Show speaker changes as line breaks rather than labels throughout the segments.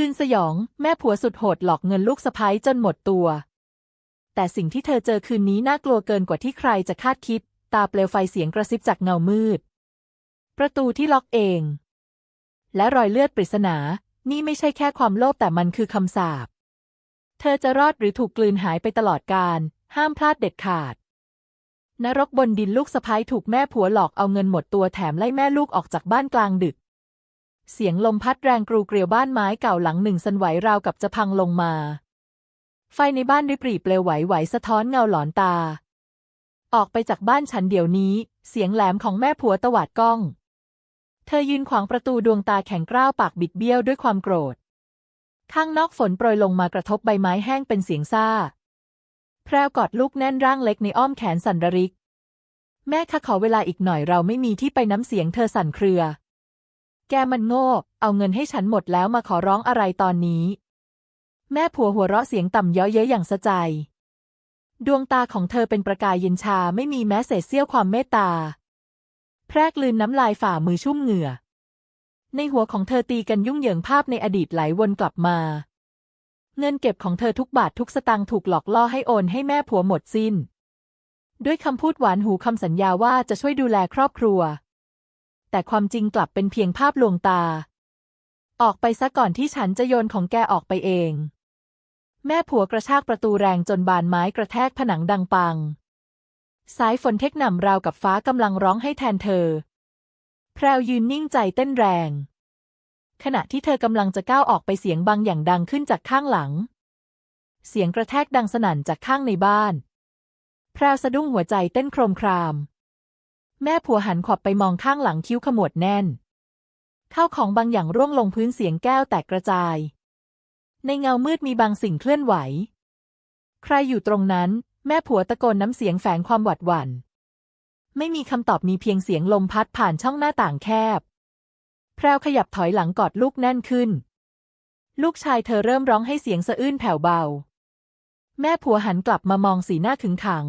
คืนสยอง แม่ผัวสุดโหดหลอกเงินลูกสะพ้ยจนหมดตัว แต่สิ่งที่เธอเจอคืนนี้น่ากลัวเกินกว่าที่ใครจะคาดคิด ตาเปลวไฟเสียงกระซิบจากเงามืด ประตูที่ล็อกเอง และรอยเลือดปริศนา นี่ไม่ใช่แค่ความโลภแต่มันคือคำสาป เธอจะรอดหรือถูกกลืนหายไปตลอดกาลห้ามพลาดเด็ดขาดนรกบนดินลูกสะพ้ยถูกแม่ผัวหลอกเอาเงินหมดตัวแถมไล่แม่ลูกออกจากบ้านกลางดึก เสียงลมพัดแรงกรูเกลียวบ้านไม้เก่าหลังหนึ่งสั่นไหวราวกับจะพังลงมา ไฟในบ้านริบหรี่เปลวไหวไหวสะท้อนเงาหลอนตา ออกไปจากบ้านฉันเดี๋ยวนี้ เสียงแหลมของแม่ผัวตวาดก้อง เธอยืนขวางประตูดวงตาแข็งกร้าวปากบิดเบี้ยวด้วยความโกรธ ข้างนอกฝนโปรยลงมากระทบใบไม้แห้งเป็นเสียงซ่า แพรวกอดลูกแน่นร่างเล็กในอ้อมแขนสันระริก แม่คะขอเวลาอีกหน่อยเราไม่มีที่ไปน้ำเสียงเธอสั่นเครือ แกมันโง่ เอาเงินให้ฉันหมดแล้วมาขอร้องอะไรตอนนี้ แม่ผัวหัวเราะเสียงต่ำเย้อเย้ยอย่างสะใจ ดวงตาของเธอเป็นประกายเย็นชาไม่มีแม้เศษเสี้ยวความเมตตา แพรกลืนน้ำลายฝ่ามือชุ่มเหงื่อ ในหัวของเธอตีกันยุ่งเหยิงภาพในอดีตไหลวนกลับมา เงินเก็บของเธอทุกบาททุกสตางค์ถูกหลอกล่อให้โอนให้แม่ผัวหมดสิ้น ด้วยคำพูดหวานหูคำสัญญาว่าจะช่วยดูแลครอบครัว แต่ความจริงกลับเป็นเพียงภาพลวงตา ออกไปซะก่อนที่ฉันจะโยนของแกออกไปเอง แม่ผัวกระชากประตูแรงจนบานไม้กระแทกผนังดังปัง สายฝนเทคหน่ำราวกับฟ้ากำลังร้องให้แทนเธอ แพรวยืนนิ่งใจเต้นแรง ขณะที่เธอกำลังจะก้าวออกไปเสียงบางอย่างดังขึ้นจากข้างหลัง เสียงกระแทกดังสนั่นจากข้างในบ้าน แพรวสะดุ้งหัวใจเต้นโครมคราม แม่ผัวหันขวับไปมองข้างหลังคิ้วขมวดแน่น ข้าวของบางอย่างร่วงลงพื้นเสียงแก้วแตกกระจาย ในเงามืดมีบางสิ่งเคลื่อนไหว ใครอยู่ตรงนั้น แม่ผัวตะโกนน้ำเสียงแฝงความหวาดหวัน่น ไม่มีคำตอบมีเพียงเสียงลมพัดผ่านช่องหน้าต่างแคบ แพรวขยับถอยหลังกอดลูกแน่นขึ้น ลูกชายเธอเริ่มร้องให้เสียงสะอื้นแผ่วเบา แม่ผัวหันกลับมามองสีหน้าขึงขัง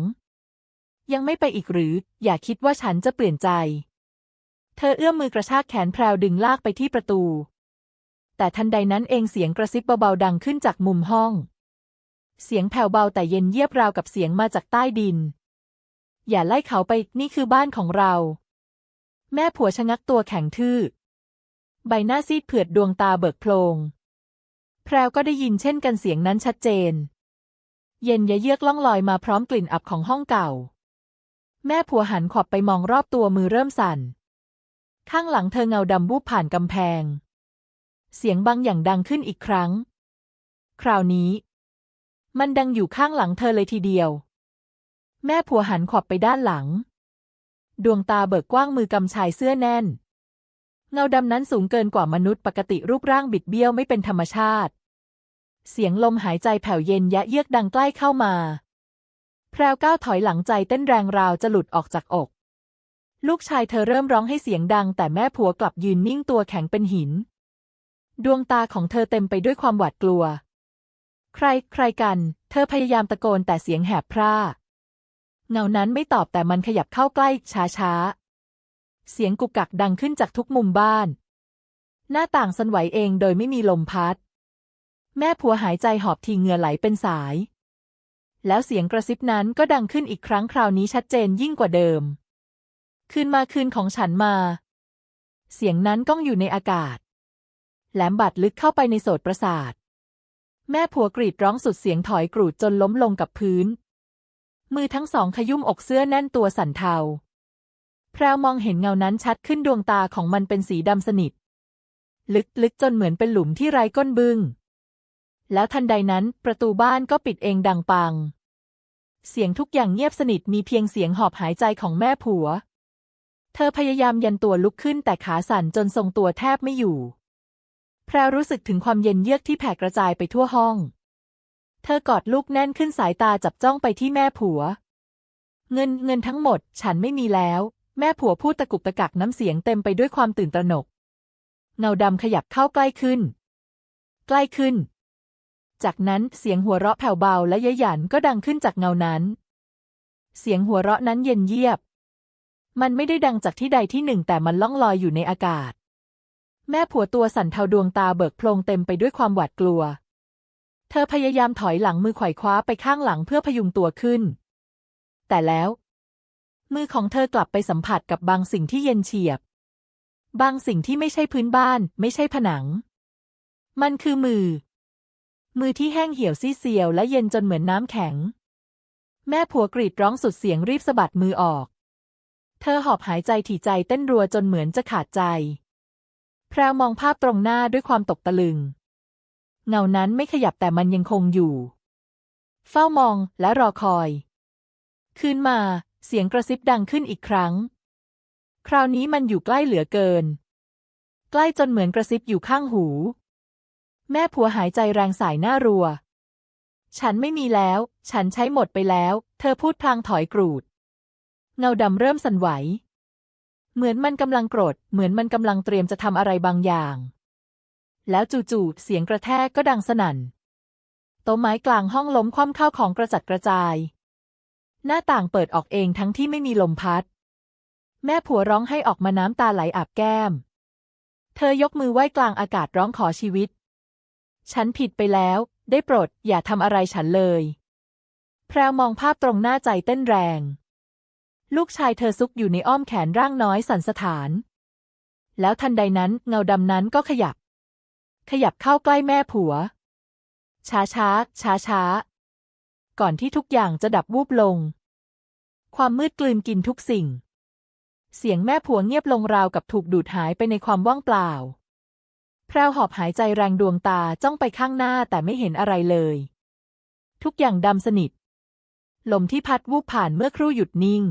ยังไม่ไปอีกหรือ อย่าคิดว่าฉันจะเปลี่ยนใจ เธอเอื้อมมือกระชากแขนแพรวดึงลากไปที่ประตู แต่ทันใดนั้นเองเสียงกระซิบเบาๆดังขึ้นจากมุมห้อง เสียงแผ่วเบาแต่เย็นเยียบราวกับเสียงมาจากใต้ดิน อย่าไล่เขาไปนี่คือบ้านของเรา แม่ผัวชะงักตัวแข็งทื่อ ใบหน้าซีดเผือดดวงตาเบิกโพลงแพรวก็ได้ยินเช่นกันเสียงนั้นชัดเจน เย็นยะเยือกล่องลอยมาพร้อมกลิ่นอับของห้องเก่า แม่ผัวหันขวับไปมองรอบตัวมือเริ่มสั่น ข้างหลังเธอเงาดำวูบผ่านกำแพง เสียงบางอย่างดังขึ้นอีกครั้ง คราวนี้ มันดังอยู่ข้างหลังเธอเลยทีเดียว แม่ผัวหันขวับไปด้านหลัง ดวงตาเบิกกว้างมือกำชายเสื้อแน่น เงาดำนั้นสูงเกินกว่ามนุษย์ปกติรูปร่างบิดเบี้ยวไม่เป็นธรรมชาติ เสียงลมหายใจแผ่วเย็นยะเยือกดังใกล้เข้ามา พรวก้าวถอยหลังใจเต้นแรงราวจะหลุดออกจากอก ลูกชายเธอเริ่มร้องให้เสียงดัง แต่แม่ผัวกลับยืนนิ่งตัวแข็งเป็นหิน ดวงตาของเธอเต็มไปด้วยความหวาดกลัว ใคร ใครกัน เธอพยายามตะโกนแต่เสียงแหบพร่า เงานั้นไม่ตอบแต่มันขยับเข้าใกล้ช้าๆเสียงกุกกักดังขึ้นจากทุกมุมบ้าน หน้าต่างสั่นไหวเองโดยไม่มีลมพัด แม่ผัวหายใจหอบทีเหงื่อไหลเป็นสาย แล้วเสียงกระซิบนั้นก็ดังขึ้นอีกครั้งคราวนี้ชัดเจนยิ่งกว่าเดิม คืนมาคืนของฉันมา เสียงนั้นก้องอยู่ในอากาศ แหลมบัดลึกเข้าไปในโสตประสาท แม่ผัวกรีดร้องสุดเสียงถอยกรูดจนล้มลงกับพื้น มือทั้งสองขยุ่มอกเสื้อแน่นตัวสั่นเทา แพรวมองเห็นเงานั้นชัดขึ้นดวงตาของมันเป็นสีดำสนิท ลึกลึกจนเหมือนเป็นหลุมที่ไร้ก้นบึง้งแล้วทันใดนั้นประตูบ้านก็ปิดเองดังปัง เสียงทุกอย่างเงียบสนิทมีเพียงเสียงหอบหายใจของแม่ผัว เธอพยายามยันตัวลุกขึ้นแต่ขาสั่นจนทรงตัวแทบไม่อยู่ แพรรู้สึกถึงความเย็นเยือกที่แผ่กระจายไปทั่วห้อง เธอกอดลูกแน่นขึ้นสายตาจับจ้องไปที่แม่ผัว เงินเงินทั้งหมด ฉันไม่มีแล้ว แม่ผัวพูดตะกุกตะกักน้ำเสียงเต็มไปด้วยความตื่นตระหนก เงาดำขยับเข้าใกล้ขึ้น ใกล้ขึ้น จากนั้นเสียงหัวเราะแผ่วเบาและยะหยันก็ดังขึ้นจากเงานั้น เสียงหัวเราะนั้นเย็นเยียบ มันไม่ได้ดังจากที่ใดที่หนึ่งแต่มันล่องลอยอยู่ในอากาศ แม่ผัวตัวสั่นเทาดวงตาเบิกโพลงเต็มไปด้วยความหวาดกลัว เธอพยายามถอยหลังมือไขว่คว้าไปข้างหลังเพื่อพยุงตัวขึ้น แต่แล้ว มือของเธอกลับไปสัมผัสกับบางสิ่งที่เย็นเฉียบ บางสิ่งที่ไม่ใช่พื้นบ้าน ไม่ใช่ผนัง มันคือมือ มือที่แห้งเหี่ยวซีเซียวและเย็นจนเหมือนน้ำแข็ง แม่ผัวกรีดร้องสุดเสียงรีบสะบัดมือออก เธอหอบหายใจถี่ใจเต้นรัวจนเหมือนจะขาดใจ แพรวมองภาพตรงหน้าด้วยความตกตะลึง เงานั้นไม่ขยับแต่มันยังคงอยู่ เฝ้ามองและรอคอย คืนมาเสียงกระซิบดังขึ้นอีกครั้ง คราวนี้มันอยู่ใกล้เหลือเกิน ใกล้จนเหมือนกระซิบอยู่ข้างหู แม่ผัวหายใจแรงสายหน้ารัว ฉันไม่มีแล้ว ฉันใช้หมดไปแล้ว เธอพูดพลางถอยกรูด เงาดำเริ่มสั่นไหว เหมือนมันกำลังโกรธ เหมือนมันกำลังเตรียมจะทำอะไรบางอย่าง แล้วจู่ๆ เสียงกระแทกก็ดังสนั่น โต๊ะไม้กลางห้องล้มคว่ำเข้าของกระจัดกระจาย หน้าต่างเปิดออกเองทั้งที่ไม่มีลมพัด แม่ผัวร้องให้ออกมาน้ำตาไหลอาบแก้ม เธอยกมือไหว้กลางอากาศร้องขอชีวิต ฉันผิดไปแล้ว ได้โปรด อย่าทำอะไรฉันเลย แพรวมองภาพตรงหน้าใจเต้นแรง ลูกชายเธอซุกอยู่ในอ้อมแขนร่างน้อยสันสถาน แล้วทันใดนั้นเงาดำนั้นก็ขยับ ขยับเข้าใกล้แม่ผัว ช้าช้าช้าช้าก่อนที่ทุกอย่างจะดับวูบลง ความมืดกลืนกินทุกสิ่ง เสียงแม่ผัวเงียบลงราวกับถูกดูดหายไปในความว่างเปล่า แพรวหอบหายใจแรงดวงตาจ้องไปข้างหน้าแต่ไม่เห็นอะไรเลย ทุกอย่างดำสนิท ลมที่พัดวูบผ่านเมื่อครู่หยุดนิ่ง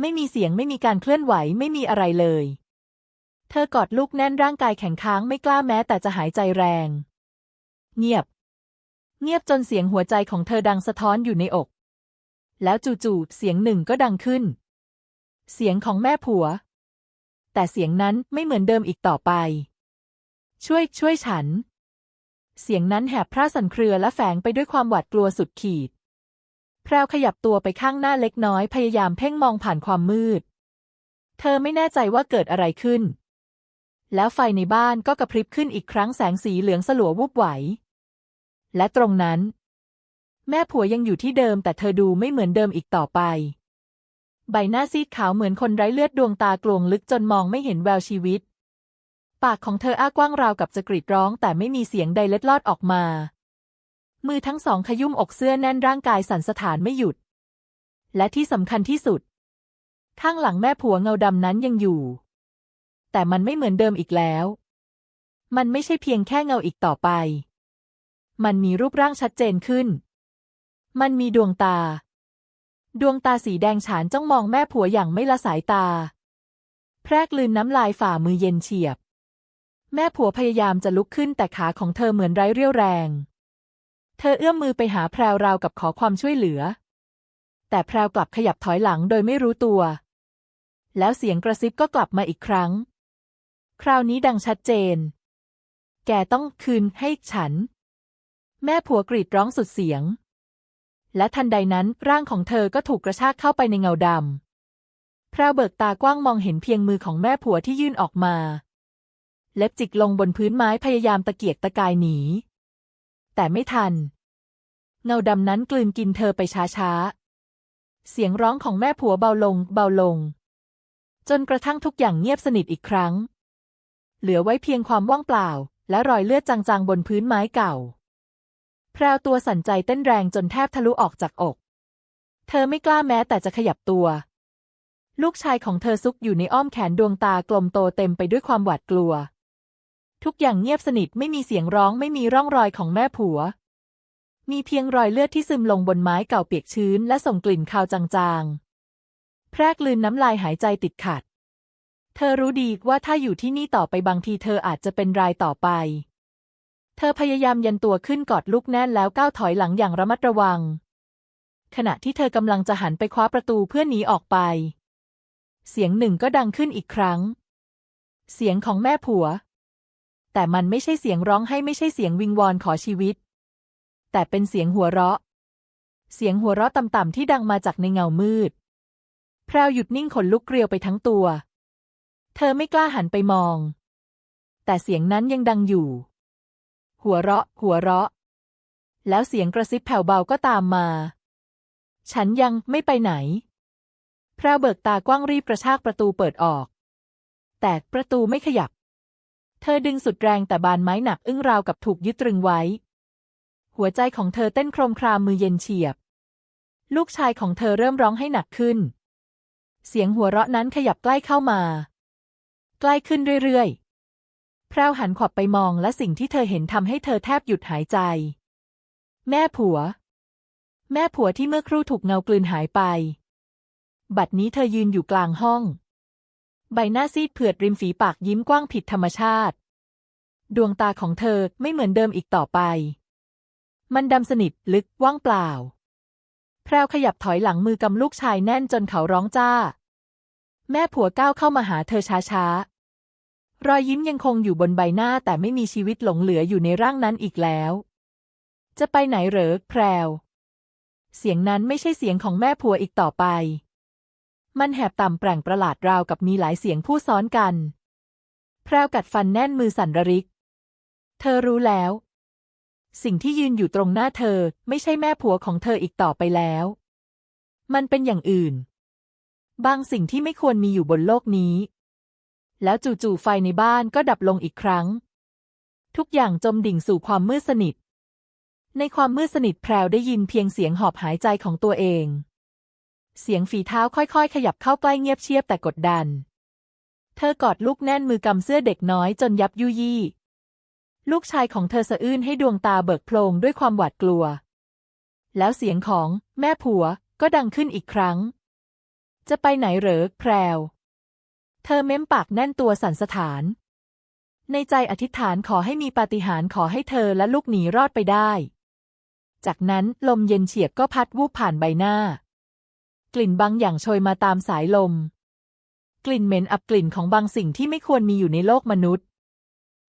ไม่มีเสียงไม่มีการเคลื่อนไหวไม่มีอะไรเลย เธอกอดลูกแน่นร่างกายแข็งค้างไม่กล้าแม้แต่จะหายใจแรง เงียบ เงียบจนเสียงหัวใจของเธอดังสะท้อนอยู่ในอก แล้วจู่ๆเสียงหนึ่งก็ดังขึ้น เสียงของแม่ผัว แต่เสียงนั้นไม่เหมือนเดิมอีกต่อไป ช่วย ช่วยฉัน เสียงนั้นแหบพร่าสั่นเครือและแฝงไปด้วยความหวาดกลัวสุดขีด แพรวขยับตัวไปข้างหน้าเล็กน้อยพยายามเพ่งมองผ่านความมืด เธอไม่แน่ใจว่าเกิดอะไรขึ้น แล้วไฟในบ้านก็กระพริบขึ้นอีกครั้งแสงสีเหลืองสลัววูบไหว และตรงนั้น แม่ผัวยังอยู่ที่เดิมแต่เธอดูไม่เหมือนเดิมอีกต่อไป ใบหน้าซีดขาวเหมือนคนไร้เลือดดวงตากลวงลึกจนมองไม่เห็นแววชีวิต ปากของเธออ้ากว้างราวกับจะกรีดร้อง แต่ไม่มีเสียงใดเล็ดลอดออกมา มือทั้งสองขยุ่มอกเสื้อแน่นร่างกายสั่นสะท้านไม่หยุด และที่สำคัญที่สุด ข้างหลังแม่ผัวเงาดำนั้นยังอยู่ แต่มันไม่เหมือนเดิมอีกแล้ว มันไม่ใช่เพียงแค่เงาอีกต่อไป มันมีรูปร่างชัดเจนขึ้น มันมีดวงตา ดวงตาสีแดงฉานจ้องมองแม่ผัวอย่างไม่ละสายตา แพรกลืนน้ำลายฝ่ามือเย็นเฉียบ แม่ผัวพยายามจะลุกขึ้นแต่ขาของเธอเหมือนไร้เรี่ยวแรง เธอเอื้อมมือไปหาแพรวราวกับขอความช่วยเหลือ แต่แพรวกลับขยับถอยหลังโดยไม่รู้ตัว แล้วเสียงกระซิบก็กลับมาอีกครั้ง คราวนี้ดังชัดเจน แกต้องคืนให้ฉัน แม่ผัวกรีดร้องสุดเสียง และทันใดนั้นร่างของเธอก็ถูกกระชากเข้าไปในเงาดำแพรวเบิกตากว้างมองเห็นเพียงมือของแม่ผัวที่ยื่นออกมา เล็บจิกลงบนพื้นไม้พยายามตะเกียกตะกายหนี แต่ไม่ทัน เงาดำนั้นกลืนกินเธอไปช้าๆ เสียงร้องของแม่ผัวเบาลง เบาลง จนกระทั่งทุกอย่างเงียบสนิทอีกครั้ง เหลือไว้เพียงความว่างเปล่า และรอยเลือดจางๆบนพื้นไม้เก่า แพรวตัวสั่นใจเต้นแรงจนแทบทะลุออกจากอก เธอไม่กล้าแม้แต่จะขยับตัวลูกชายของเธอซุกอยู่ในอ้อมแขนดวงตากลมโตเต็มไปด้วยความหวาดกลัว ทุกอย่างเงียบสนิทไม่มีเสียงร้องไม่มีร่องรอยของแม่ผัว มีเพียงรอยเลือดที่ซึมลงบนไม้เก่าเปียกชื้น และส่งกลิ่นคาวจางๆ แพรกลืนน้ำลายหายใจติดขัด เธอรู้ดีว่าถ้าอยู่ที่นี่ต่อไปบางทีเธออาจจะเป็นรายต่อไป เธอพยายามยันตัวขึ้นกอดลูกแน่นแล้วก้าวถอยหลังอย่างระมัดระวัง ขณะที่เธอกำลังจะหันไปคว้าประตูเพื่อหนีออกไป เสียงหนึ่งก็ดังขึ้นอีกครั้ง เสียงของแม่ผัว แต่มันไม่ใช่เสียงร้องให้ไม่ใช่เสียงวิงวอนขอชีวิต แต่เป็นเสียงหัวเราะ เสียงหัวเราะต่ำๆที่ดังมาจากในเงามืด แพรวหยุดนิ่งขนลุกเกลียวไปทั้งตัว เธอไม่กล้าหันไปมอง แต่เสียงนั้นยังดังอยู่ หัวเราะ หัวเราะ แล้วเสียงกระซิบแผ่วเบาก็ตามมา ฉันยังไม่ไปไหน แพรวเบิกตากว้างรีบกระชากประตูเปิดออก แต่ประตูไม่ขยับ เธอดึงสุดแรงแต่บานไม้หนักอึ้งราวกับถูกยึดตรึงไว้ หัวใจของเธอเต้นโครมครามมือเย็นเฉียบ ลูกชายของเธอเริ่มร้องให้หนักขึ้น เสียงหัวเราะนั้นขยับใกล้เข้ามา ใกล้ขึ้นเรื่อยๆ แพรวหันขวับไปมองและสิ่งที่เธอเห็นทำให้เธอแทบหยุดหายใจ แม่ผัว แม่ผัวที่เมื่อครู่ถูกเงากลืนหายไป บัดนี้เธอยืนอยู่กลางห้อง ใบหน้าซีดเผือดริมฝีปากยิ้มกว้างผิดธรรมชาติ ดวงตาของเธอไม่เหมือนเดิมอีกต่อไป มันดำสนิทลึกว่างเปล่า แพรวขยับถอยหลังมือกำลูกชายแน่นจนเขาร้องจ้า แม่ผัวก้าวเข้ามาหาเธอช้าๆ รอยยิ้มยังคงอยู่บนใบหน้าแต่ไม่มีชีวิตหลงเหลืออยู่ในร่างนั้นอีกแล้ว จะไปไหนเหรอแพรวเสียงนั้นไม่ใช่เสียงของแม่ผัวอีกต่อไป มันแหบต่ำแปร่งประหลาดราวกับมีหลายเสียงพูดซ้อนกัน แพรวกัดฟันแน่นมือสั่นระริก เธอรู้แล้ว สิ่งที่ยืนอยู่ตรงหน้าเธอไม่ใช่แม่ผัวของเธออีกต่อไปแล้ว มันเป็นอย่างอื่น บางสิ่งที่ไม่ควรมีอยู่บนโลกนี้ แล้วจู่ๆไฟในบ้านก็ดับลงอีกครั้ง ทุกอย่างจมดิ่งสู่ความมืดสนิท ในความมืดสนิทแพรวได้ยินเพียงเสียงหอบหายใจของตัวเอง เสียงฝีเท้าค่อยๆ ขยับเข้าใกล้เงียบเชียบแต่กดดัน เธอกอดลูกแน่นมือกำเสื้อเด็กน้อยจนยับยุยี่ ลูกชายของเธอสะอื้นให้ดวงตาเบิกโพลงด้วยความหวาดกลัว แล้วเสียงของแม่ผัวก็ดังขึ้นอีกครั้ง จะไปไหนเหรอแพรว เธอเม้มปากแน่นตัวสั่นสะท้าน ในใจอธิษฐานขอให้มีปาฏิหาริย์ขอให้เธอและลูกหนีรอดไปได้ จากนั้นลมเย็นเฉียบก็พัดวูบผ่านใบหน้า กลิ่นบางอย่างโชยมาตามสายลม กลิ่นเหม็นอับกลิ่นของบางสิ่งที่ไม่ควรมีอยู่ในโลกมนุษย์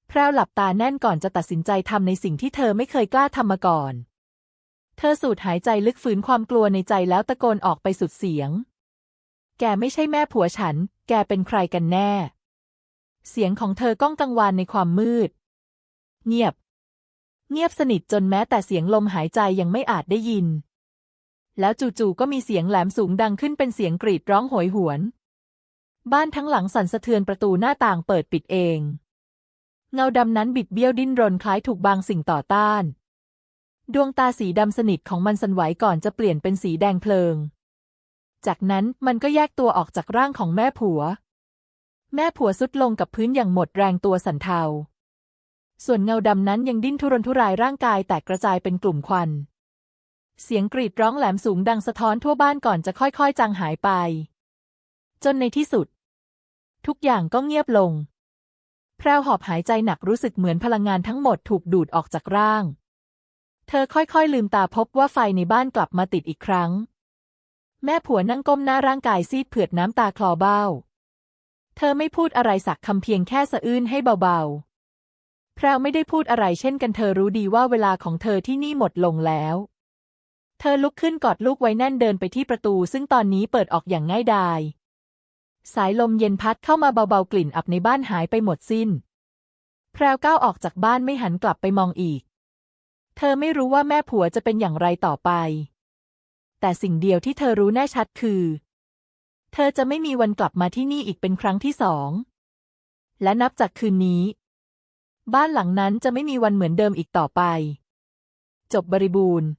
แพรวหลับตาแน่นก่อนจะตัดสินใจทำในสิ่งที่เธอไม่เคยกล้าทำมาก่อน เธอสูดหายใจลึกฝืนความกลัวในใจแล้วตะโกนออกไปสุดเสียง แกไม่ใช่แม่ผัวฉัน แกเป็นใครกันแน่ เสียงของเธอก้องกังวานในความมืด เงียบ เงียบสนิทจนแม้แต่เสียงลมหายใจยังไม่อาจได้ยิน แล้วจู่ๆก็มีเสียงแหลมสูงดังขึ้นเป็นเสียงกรีดร้องโหยหวน บ้านทั้งหลังสั่นสะเทือนประตูหน้าต่างเปิดปิดเอง เงาดำนั้นบิดเบี้ยวดิ้นรนคล้ายถูกบางสิ่งต่อต้าน ดวงตาสีดำสนิทของมันสั่นไหวก่อนจะเปลี่ยนเป็นสีแดงเพลิง จากนั้นมันก็แยกตัวออกจากร่างของแม่ผัว แม่ผัวสุดลงกับพื้นอย่างหมดแรงตัวสั่นเทาส่วนเงาดำนั้นยังดิ้นทุรนทุรายร่างกายแตกกระจายเป็นกลุ่มควัน เสียงกรีดร้องแหลมสูงดังสะท้อนทั่วบ้านก่อนจะค่อยๆ จางหายไป จนในที่สุด ทุกอย่างก็เงียบลง แพรวหอบหายใจหนักรู้สึกเหมือนพลังงานทั้งหมดถูกดูดออกจากร่าง เธอค่อยๆ ลืมตาพบว่าไฟในบ้านกลับมาติดอีกครั้ง แม่ผัวนั่งก้มหน้าร่างกายซีดเผือดน้ำตาคลอเบ้า เธอไม่พูดอะไรสักคำเพียงแค่สะอื้นให้เบาๆ แพรวไม่ได้พูดอะไรเช่นกันเธอรู้ดีว่าเวลาของเธอที่นี่หมดลงแล้ว เธอลุกขึ้นกอดลูกไว้แน่นเดินไปที่ประตู ซึ่งตอนนี้เปิดออกอย่างง่ายดาย สายลมเย็นพัดเข้ามาเบาๆกลิ่นอับในบ้านหายไปหมดสิ้น แพรวก้าวออกจากบ้านไม่หันกลับไปมองอีก เธอไม่รู้ว่าแม่ผัวจะเป็นอย่างไรต่อไป แต่สิ่งเดียวที่เธอรู้แน่ชัดคือ เธอจะไม่มีวันกลับมาที่นี่อีกเป็นครั้งที่สอง และนับจากคืนนี้ บ้านหลังนั้นจะไม่มีวันเหมือนเดิมอีกต่อไป จบบริบูรณ์